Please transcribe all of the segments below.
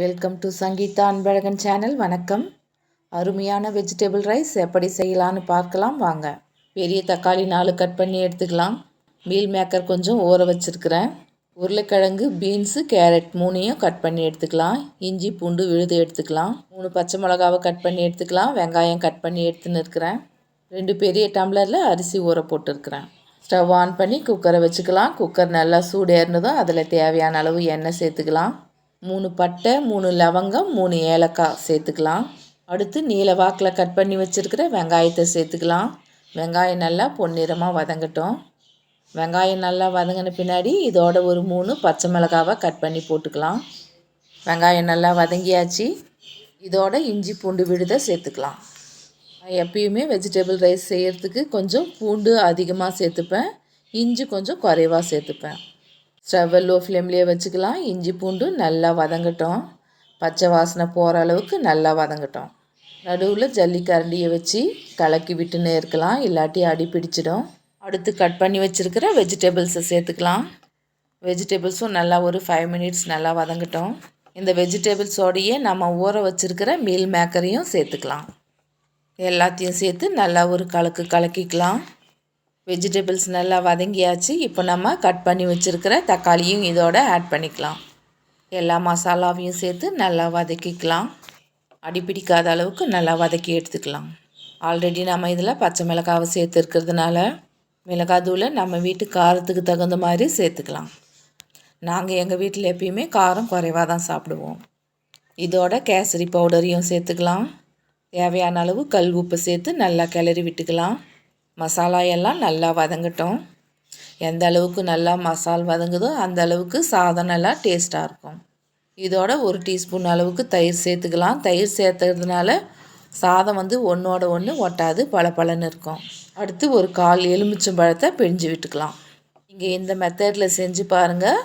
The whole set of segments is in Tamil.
Welcome to Sangeetha Anbazhagan channel வணக்கம். அருமையான வெஜிடபிள் ரைஸ் எப்படி செய்யலான்னு பார்க்கலாம். வாங்க. பெரிய தக்காளி நாலு கட் பண்ணி எடுத்துக்கலாம். மீல் மேக்கர் கொஞ்சம் ஊற வச்சுருக்கிறேன். உருளைக்கிழங்கு பீன்ஸு கேரட் மூணையும் கட் பண்ணி எடுத்துக்கலாம். இஞ்சி பூண்டு விழுது எடுத்துக்கலாம். மூணு பச்சை மிளகாவை கட் பண்ணி எடுத்துக்கலாம். வெங்காயம் கட் பண்ணி எடுத்துன்னு இருக்கிறேன். ரெண்டு பெரிய டம்ளரில் அரிசி ஊற போட்டுருக்குறேன். ஸ்டவ் ஆன் பண்ணி குக்கரை வச்சுக்கலாம். குக்கர் நல்லா சூடேறினதும் அதில் தேவையான அளவு எண்ணெய் சேர்த்துக்கலாம். மூணு பட்டை மூணு லவங்கம் மூணு ஏலக்காய் சேர்த்துக்கலாம். அடுத்து நீல வாக்கில் கட் பண்ணி வச்சுருக்கிற வெங்காயத்தை சேர்த்துக்கலாம். வெங்காயம் நல்லா பொன்னிறமாக வதங்கட்டும். வெங்காயம் நல்லா வதங்கின பின்னாடி இதோட ஒரு மூணு பச்சை மிளகாவை கட் பண்ணி போட்டுக்கலாம். வெங்காயம் நல்லா வதங்கியாச்சு. இதோட இஞ்சி பூண்டு விழுத சேர்த்துக்கலாம். எப்பயுமே வெஜிடபிள் ரைஸ் செய்கிறதுக்கு கொஞ்சம் பூண்டு அதிகமாக சேர்த்துப்பேன். இஞ்சி கொஞ்சம் குறைவாக சேர்த்துப்பேன். ஸ்டவ்வை லோ ஃப்ளேம்லேயே வச்சுக்கலாம். இஞ்சி பூண்டும் நல்லா வதங்கட்டும். பச்சை வாசனை போகிற அளவுக்கு நல்லா வதங்கட்டும். நடுவில் ஜல்லிக்கரண்டியை வச்சு கலக்கி விட்டுன்னு இருக்கலாம். இல்லாட்டி அடி பிடிச்சிடும். அடுத்து கட் பண்ணி வச்சுருக்கிற வெஜிடபிள்ஸை சேர்த்துக்கலாம். வெஜிடபிள்ஸும் நல்லா ஒரு ஃபைவ் மினிட்ஸ் நல்லா வதங்கட்டும். இந்த வெஜிடபிள்ஸோடையே நம்ம ஊற வச்சுருக்கிற மீல் மேக்கரையும் சேர்த்துக்கலாம். எல்லாத்தையும் சேர்த்து நல்லா ஒரு கலக்கு கலக்கிக்கலாம். வெஜிடபிள்ஸ் நல்லா வதங்கியாச்சு. இப்போ நம்ம கட் பண்ணி வச்சுருக்கிற தக்காளியும் இதோட ஆட் பண்ணிக்கலாம். எல்லா மசாலாவையும் சேர்த்து நல்லா வதக்கிக்கலாம். அடிப்பிடிக்காத அளவுக்கு நல்லா வதக்கி எடுத்துக்கலாம். ஆல்ரெடி நம்ம இதில் பச்சை மிளகாவை சேர்த்துருக்கிறதுனால மிளகாத்தூளை நம்ம வீட்டு காரத்துக்கு தகுந்த மாதிரி சேர்த்துக்கலாம். நாங்கள் எங்கள் வீட்டில் எப்பயுமே காரம் குறைவாக தான் சாப்பிடுவோம். இதோட கேசரி பவுடரையும் சேர்த்துக்கலாம். தேவையான அளவு கல் உப்பு சேர்த்து நல்லா கிளறி விட்டுக்கலாம். மசாலா எல்லாம் நல்லா வதங்கட்டும். எந்த அளவுக்கு நல்லா மசால் வதங்குதோ அந்த அளவுக்கு சாதம் நல்லா டேஸ்ட்டாக இருக்கும். இதோட ஒரு டீஸ்பூன் அளவுக்கு தயிர் சேர்த்துக்கலாம். தயிர் சேர்த்துறதுனால சாதம் வந்து ஒன்றோட ஒன்று ஒட்டாது பளபளன்னு இருக்கும். அடுத்து ஒரு கால் எலுமிச்சம் பழத்தை பிழிஞ்சு விட்டுக்கலாம். இங்கே இந்த மெத்தடில் செஞ்சு பாருங்கள்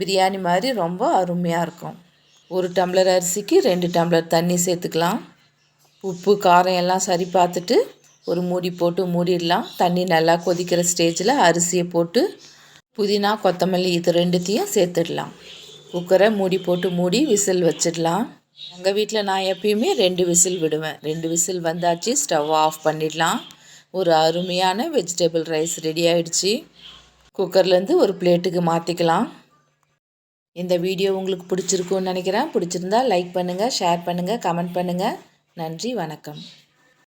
பிரியாணி மாதிரி ரொம்ப அருமையாக இருக்கும். ஒரு டம்ளர் அரிசிக்கு ரெண்டு டம்ளர் தண்ணி சேர்த்துக்கலாம். உப்பு காரம் எல்லாம் சரி பார்த்துட்டு ஒரு மூடி போட்டு மூடிடலாம். தண்ணி நல்லா கொதிக்கிற ஸ்டேஜில் அரிசியை போட்டு புதினா கொத்தமல்லி இது ரெண்டுத்தையும் சேர்த்துடலாம். குக்கரை மூடி போட்டு மூடி விசில் வச்சிடலாம். எங்கள் வீட்டில் நான் எப்பயுமே ரெண்டு விசில் விடுவேன். ரெண்டு விசில் வந்தாச்சு ஸ்டவ் ஆஃப் பண்ணிடலாம். ஒரு அருமையான வெஜிடபிள் ரைஸ் ரெடி ஆகிடுச்சி குக்கர்லேருந்து ஒரு பிளேட்டுக்கு மாற்றிக்கலாம் இந்த வீடியோ உங்களுக்கு பிடிச்சிருக்குன்னு நினைக்கிறேன். பிடிச்சிருந்தா லைக் பண்ணுங்கள் ஷேர் பண்ணுங்கள் கமெண்ட் பண்ணுங்கள் நன்றி வணக்கம்.